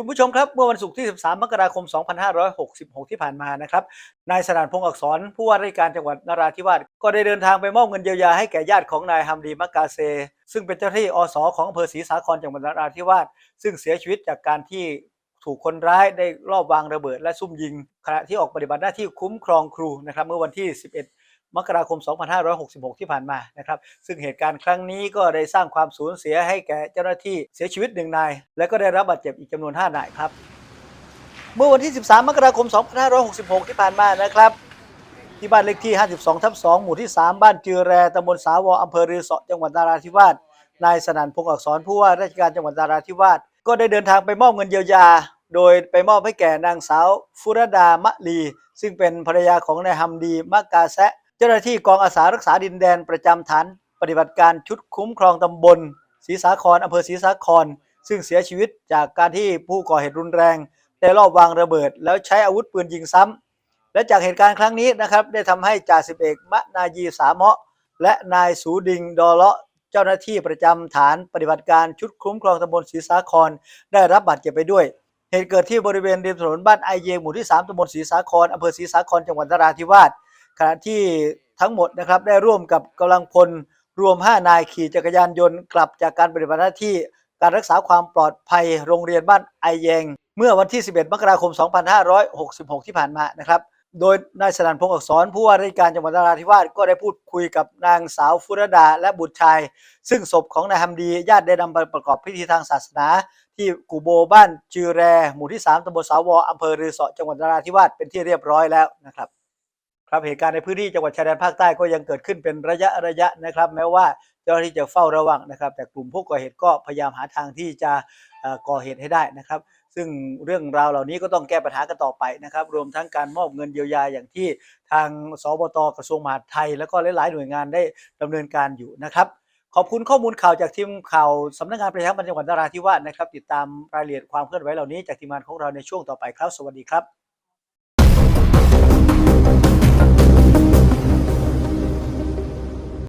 คุณผู้ชมครับ เมื่อวันศุกร์ที่ 13 มกราคม 2566 ที่ผ่านมานะครับ นายสนานพงศ์อักษร ผู้ว่าราชการจังหวัดนราธิวาส ก็ได้เดินทางไปมอบเงินเยียวยาให้แก่ญาติของนายฮัมดีมักกาเซ ซึ่งเป็นเจ้าหน้าที่อสของอำเภอศรีสาครจังหวัดนราธิวาส ซึ่งเสียชีวิตจากการที่ถูกคนร้ายได้รอบวางระเบิดและซุ่มยิง ขณะที่ออกปฏิบัติหน้าที่คุ้มครองครูนะครับเมื่อวันที่ 11 มกราคม 2566 ที่ผ่านมานะครับซึ่งเหตุการณ์ครั้งนี้ก็ได้สร้างความสูญเสียให้แก่เจ้าหน้าที่เสียชีวิตหนึ่งนาย และก็ได้รับบาดเจ็บอีกจำนวน 5 นายครับ เมื่อวันที่ 13 มกราคม 2566 ที่ผ่านมานะครับที่บ้านเลขที่ 52 ทับ 2 หมู่ที่ 3 บ้านจือแรตำบลสาวออำเภอรือเสาะจังหวัดนราธิวาส นายสนั่นพงศ์อักษรผู้ว่าราชการจังหวัดนราธิวาส ก็ได้เดินทางไปมอบเงินเยียวยา โดยไปมอบให้แก่นางสาว ฟุรดามะลี ซึ่งเป็นภรรยาของนายฮัมดีมะกาแซะ เจ้าหน้าที่กองอาสารักษาดินแดนประจำฐาน ปฏิบัติการชุดคุ้มครองตำบลศรีสาครอำเภอศรีสาคร ซึ่งเสียชีวิตจากการที่ผู้ก่อเหตุรุนแรงได้ลอบวางระเบิด แล้วใช้อาวุธปืนยิงซ้ำและจากเหตุการณ์ครั้งนี้นะครับได้ทำให้จ่าสิบเอกมะนายีสาเมาะและนายสูดิงดอเลาะเจ้าหน้าที่ประจำฐานปฏิบัติการชุดคุ้มครองตำบลศรีสาคร ได้รับบาดเจ็บไปด้วย เหตุเกิดที่บริเวณริมถนนบ้านไอเยงหมู่ที่ 3ตำบลศรีสาครอำเภอศรีสาครจังหวัดนราธิวาส ขณะที่ทั้งหมดนะครับได้ร่วมกับกำลังพลรวม 5 นายขี่จักรยานยนต์กลับจากการปฏิบัติหน้าที่การรักษาความปลอดภัยโรงเรียนบ้านไอแยง เมื่อวันที่ 11 มกราคม 2566 ที่ผ่านมานะครับ โดยนายสนันพงศ์อักษรผู้ว่าราชการจังหวัดนราธิวาสก็ได้พูดคุยกับนางสาวฟุรดาและบุตรชาย ซึ่งศพของนายฮัมดีญาติได้นำไปประกอบพิธีทางศาสนา ที่กูโบบ้านจือแร หมู่ที่ 3ตำบลสาวออำเภอรือเสาะจังหวัดนราธิวาสเป็นที่เรียบร้อยแล้วนะครับ ครับเหตุการณ์ในพื้นที่จังหวัดชายแดนภาคใต้ก็ยังเกิดขึ้นเป็นระยะระยะนะครับ แม้ว่าเจ้าหน้าที่จะเฝ้าระวังนะครับ แต่กลุ่มผู้ก่อเหตุก็พยายามหาทางที่จะก่อเหตุให้ได้นะครับ ซึ่งเรื่องราวเหล่านี้ก็ต้องแก้ปัญหากันต่อไปนะครับ รวมทั้งการมอบเงินเยียวยาอย่างที่ทางสบตกระทรวงมหาดไทย แล้วก็หลายๆหน่วยงานได้ดำเนินการอยู่นะครับขอบคุณข้อมูลข่าวจากทีมข่าวสำนักงานประชาสัมพันธ์จังหวัดนราธิวาสนะครับ ติดตามรายละเอียดความเคลื่อนไหวเหล่านี้จากทีมงานของเราในช่วงต่อไปครับ สวัสดีครับ